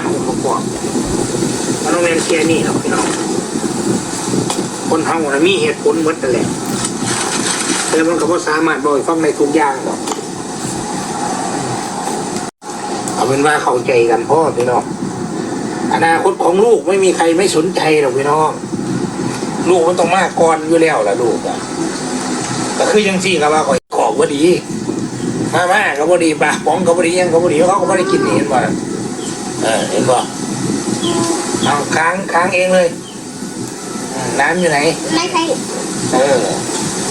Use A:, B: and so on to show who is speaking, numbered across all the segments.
A: อย่างองค์ประกอบมันต้องเป็นแค่นี้หรอพี่น้องคนเฮานะมีเหตุผลหมดนั่แหละแต่มันก็บ่สามารถบอกฟังในทุกอย่างหรอกเอาเป็นว่าเข้าใจกันพ่อพี่น้องอนาคตของลูกไม่มีใครไม่สนใจหรอกพี่น้องลูกมันต้องมากก่อนอยู่แล้วล่ะลูกอะก็คือยังสี่กับว่าขอยขอบว่าดี มาม่าก็บ่ดีปลาป๋องก็บ่ดียังก็บ่ดีเขาก็บ่ได้กินเห็นบ่ เออเห็นบ่เอาค้างค้างเองเลยอืมน้ำอยู่ไหน
B: ไม่ใช่
A: เออ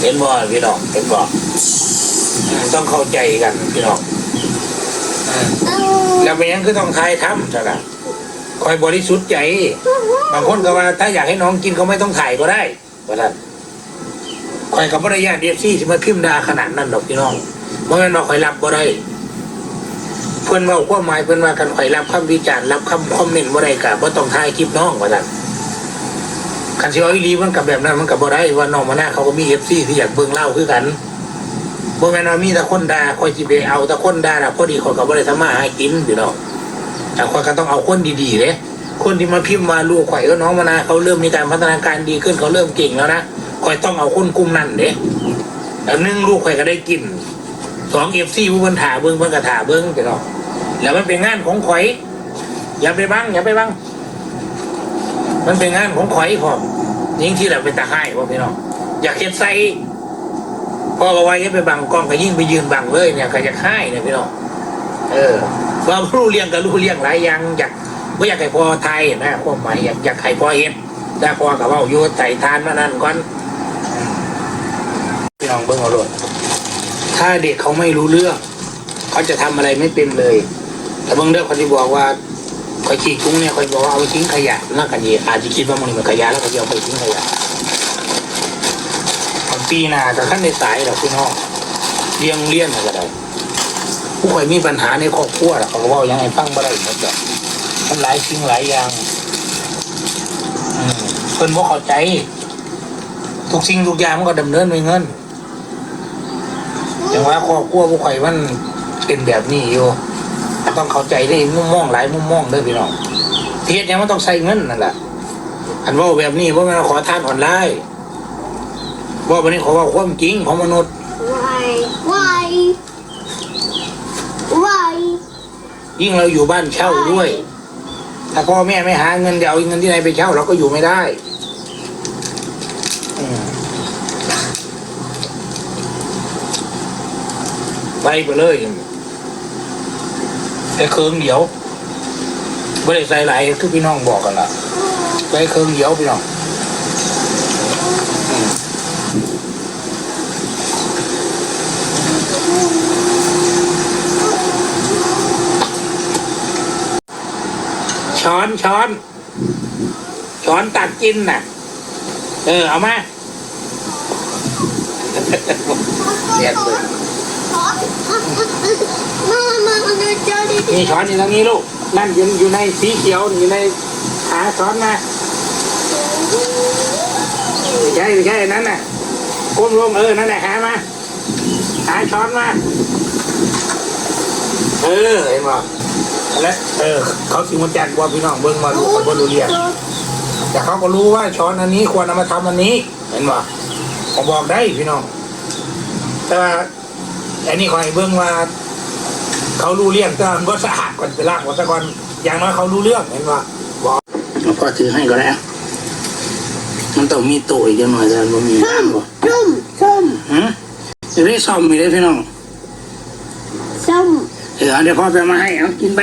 A: เห็นบ่พี่น้องเห็นบ่อืมต้องเข้าใจกันพี่น้องอืม
B: เอา
A: แล้วเป็นหยังคือต้องทายทำจ้ะล่ะคอยบริสุทธิ์ใจ บางคนก็ว่าถ้าอยากให้น้องกินเขาไม่ต้องถ่ายก็ได้ว่าท่านคอยกับภรรยาเดียซี่ที่มาพิมพ์ดาขนาดนั้นดอกพี่น้องเพราะงั้นเราคอยรับก็ได้เพื่นเว่าความหมายเพื่นว่ากันคอยรับคำวิจารณ์รับคำคอมเมนต์ว่ได้กับว่าต้องถ่ายคลิปน้องว่าท่นคันสิเอาอีหลีมันกับแบบนั้นมันกับบ่ได้ว่าน้องมาหน้าเขาก็มีเอฟซีที่อยากเบิ่งเล่าคือกันบ่แม่นว่ามีแต่คนด่าคอยสิไปเอาแต่คนด่าน่ะพอดีคนก็บ่ได้ทำมาหากินพี่น้องแต่คนก็ต้องเอาคนดีๆเด้คนที่มาพิมพ์มาลูกข่อยก็น้องมานาเขาเริ่มมีการพัฒนาการดีขึ้นเขาเริ่มเก่งแล้วนะข่อยต้องเอาคนกลุ่มนั้นเด้แล้วหนึ่งลูกข่อยก็ได้กินสองเอฟซีผู้บรรถาเบิ้งเพิ่นกระถาเบิ้งพี่น้อ แล้วมันเป็นงานของข่อย อย่าไปบังอย่าไปบังมันเป็นงานของข่อยพอยิ่งที่เราเป็นตาให้พ่อพี่น้องอยากเห็นใส่พ่อก็ว่าอย่าไปบังกล้องก็ยิ่งไปยืนบังเลยเนี่ยก็อยากให้เนี่ยพี่น้องเออว่ารู้เลี้ยงกับรู้เลี้ยงหลายอย่างอยากไม่อยากให้พ่อไทยนะความหมายอยากอยากให้พ่อเห็นได้พ่อกับว่าอยู่ไต่ทานมานั่นก่อนพี่น้องเบิ่งเอาโลดถ้าเด็กเขาไม่รู้เรื่อง เขาจะทำอะไรไม่เป็นเลย แต่เบิ่งเด้อเขาที่บอกว่าคอยขี้กุ้งเนี่ยคอยบอกว่าเอาไปทิ้งขยะน่ากันดีอาจจะคิดว่ามันเป็นขยะแล้วก็จะเอาไปทิ้งขยะตอนปีหน้าแต่ขั้นในสายหรอกพี่น้องเลี้ยงเลี้ยนอะไรก็ได้ผู้คอยมีปัญหาในครอบครัวหรอกเขาก็เว่ายังไงฟังบ่ได้หมดหรอกมันหลายสิ่งหลายอย่างเพิ่นบ่เข้าใจ ทุกสิ่งทุกอย่างมันก็ดำเนินด้วยเงินอย่างว่าครอบครัวผู้ข่อยมันเป็นแบบนี้อยู่ ต้องเข้าใจได้มุมมองหลายมุมมองเด้อพี่น้องเทียดยังมันต้องใส่เงินนั่นแหละอันว่าแบบนี้ว่ามันขอทานออนไลน์ว่าวันนี้ขอว่าความจริงของมนุษย์
B: วายวายวาย
A: ยิ่งเราอยู่บ้านเช่าด้วย ถ้าพ่อแม่ไม่หาเงินจะเอาเงินที่ไหนไปเช่าเราก็อยู่ไม่ได้อืมไปไปเลย แค่เครื่องเดียวไม่ได้ใส่หลายคือพี่น้องบอกกันละไปเครื่องเดียวพี่น้องช้อนช้อนช้อนตักกินน่ะ เออ เอามาเรียกเลย
B: มามามาเจอดี
A: นี่ช้อนอยู่ตรงนี้ลูก นั่นอยู่อยู่ในสีเขียวอยู่ในหาช้อนมาไม่ใช่ไม่ใช่นนั้นน่ะก้มลงเออ นั่นแหละหามาหาช้อนมา เออเห็นป่ะแล้วเออ เขาสิมันจัดว่าพี่น้องเบิ้งมาลูกเขาบ่รู้เรียงแต่เขาก็รู้ว่าช้อนอันนี้ควรเอามาทำอันนี้ เห็นป่ะผมบอกได้พี่น้อง แต่ว่า อันนี้คอยเบิ้งว่า เขารู้เรื่องแต่มันก็สะอาดก่อนไปล้างก่อนซะก่อนอย่างน้อยเขารู้เรื่องเห็นป่ะบอกพ่อถือให้ก็แล้วมันต้องมีโตอีกอย่างหน่อยแต่มันมีน้ำบ่
B: ส้มส้ม
A: ฮะจะได้ซ่อมมีได้พี่น้อง
B: ส้ม
A: เออเดี๋ยวพ่อไปเอามาให้เอากินไป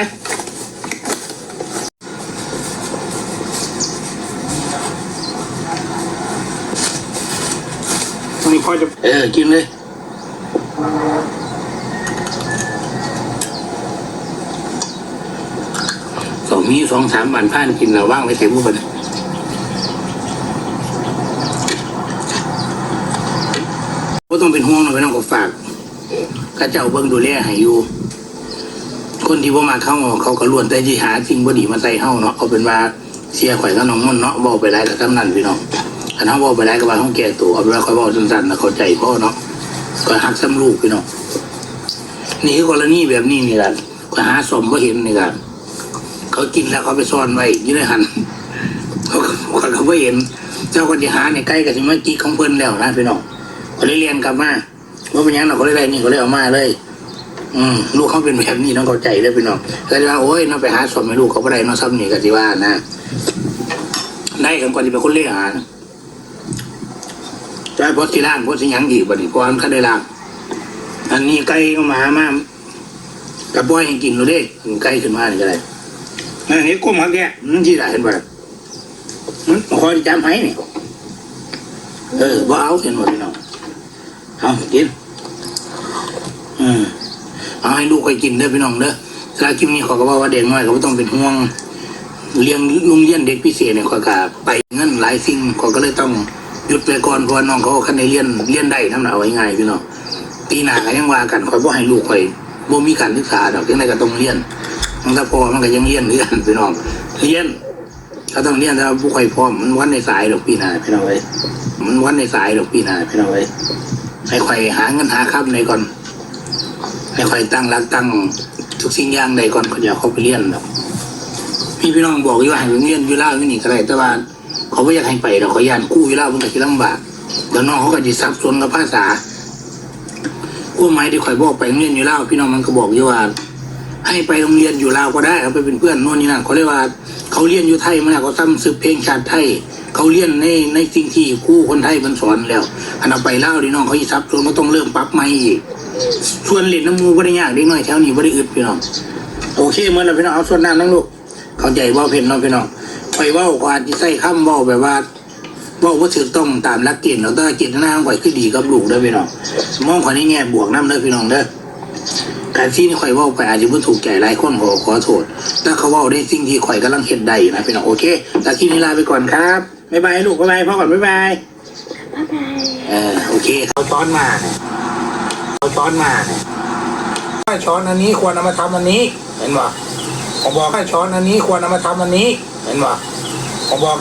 A: ตรงนี้พ่อจะเออกินเลยสอง มีสองสามวันผ่านกินแล้วว่างไว้ใส่มือไปเลยก็ต้องเป็นห่วงหน่อยไม่ต้องก็ฝากข้าเจ้าเบิ่งดูแลให้อยู่ คนที่ว่ามาเข้าเขาก็ล้วนแต่ที่หาสิ่งบ่ดีมาใส่เฮาเนาะเอาเป็นว่าเสียข่อยก็น้องมันเนาะเว้าไปหลายแล้วทั้งนั้นพี่น้องคันเฮาเว้าไปหลายก็ว่าเฮาแก่ตัวเอาเป็นว่าข่อยว้าสั้นๆนะเข้าใจพ่อเนาะก็ฮักซ้ำลูกพี่น้องนี่คือกรณีแบบนี้นี่แหละก็หาสมบ่เห็นนี่แหละ เขากินแล้วเขาไปซ่อนไว้อยู่ในหันเขาเขาไม่เห็น เจ้าคนที่หาเนี่ยใกล้กับสิมาจีของเพิ่นแล้วนะพี่น้องเขาเลยเรียนกลับมาว่าเป็นยังเราก็เลยได้นี่เขาเลยเอามาเลย อืมลูกเขาเป็นแบบนี้น้องเข้าใจเลยพี่น้องก็เลยว่าโอ้ยน้องไปหาสมให้ลูกเขาไม่ได้น้องซ้ำนี่ก็สิว่านะได้กันก่อนที่เป็นคนเลี้ยงหานะแต่พอสิล่างพอสิยังอีกบัดนี้พอมันเขาได้ล่างอันนี้ไก่ก็มามากับบ่อยให้กินเลยเด้ไก่ขึ้นมานี่ก็ได้ อันนี้กุ้มเขาแก่มันที่ไหนเห็นบ่ล่ะมันคอยจำให้นี่เออบ่เอาเห็นบ่พี่น้องเอากินอืมเอาให้ลูกไปกินเด้อพี่น้องเด้อสาคลิปนี้ขอก็บอกว่าเด็กน้อยเขาบ่ต้องเป็นห่วงเลี้ยงโรงเรียนเด็กพิเศษเนี่ยขอกะไปเงินหลายสิ่งขอก็เลยต้องหยุดไปก่อนเพราะน้องเขาคันได้เรียนเรียนได้ทำหนาเอาไว้ง่ายพี่น้องปีหน้าก็ยังว่ากันขอยบ่ให้ลูกข่อยบ่มีการศึกษาดอกจังไดก็ต้องเรียน มันถ้าพอมันก็ยังเรียนเรียนพี่น้องเรียนก็ต้องเรียนแต่ว่าผู้ข่อยพร้อมมันวันในสายดอกปีหน้าพี่น้องเอ้ยมันวันในสายดอกปีหน้าพี่น้องเอ้ยให้ข่อยหาเงินหาค่ำในก่อนให้คอยตั้งรักตั้งทุกสิ่งอย่างใดก่อนเขาจะเข้าไปเรียนหรอกพี่พี่น้องบอกอยู่ว่าให้เรียนอยู่ล่าวอยู่นี่ก็ได้แต่ว่าเขาไม่อยากให้ไปหรอกเขาย่านกู้อยู่ล่ามันก็จะลำบากเดี๋ยวน้องเขาก็จะสับสนกับภาษากู้ไม้ที่คอยบอกไปโรงเรียนอยู่ล่าพี่น้องมันก็บอกอยู่ว่า ให้ไปโรงเรียนอยู่ลาวก็ได้เอาไปเป็นเพื่อนโน่นนี่นั่นเขาเรียกว่า เขาเรียนอยู่ไทยมาแล้วเขาทำสืบเพลงชาติไทย เขาเรียนในในสิ่งที่ครู่คนไทยมันสอนแล้วอันเอาไปเล่าดิน้องเขาอีซับสนก็ต้องเริ่มปรับใหม่อีกส่วนเหรียญน้ำมูบ่ได้ยากเด็กน้อยแถวนี้บ่ได้อึดพี่น้องโอเคเมื่อนแล้วพี่น้องเอาส่วนน้ำนั่งลูกเข้าใจเว่าเพ่นเนาะพี่น้องไปว่ากว่าที่ใส่คำเว่าแบบว่าว่าว่าถูกต้องตามหลักเกณฑ์เนาะแต่ว่าเกณฑ์หน้าของข่อยคือดีกับลูกเด้อพี่น้องมองข่อยในแง่บวกน้ำเด้อพี่น้องเด้อ การที่นี่ข่อยเว่าไปอาจจะบ่ถูกใจหลายคนขอขอโทษแต่เขาเว่าได้สิ่งที่ข่อยกำลังเฮ็ดได้อยู่นะพี่น้องโอเคแต่ที่นี้ลาไปก่อนครับบ๊ายบายลูกบ๊ายบายพ่อก่อนบ๊ายบาย
B: บ๊ายบาย
A: เออโอเคเขาช้อนมาเนี่ยเขาช้อนมาเนี่ยถ้าช้อนอันนี้ควรเอามาทำอันนี้ เห็นป่ะผมบอกให้ช้อนอันนี้ควรเอามาทำอันนี้ เห็นป่ะผมบอก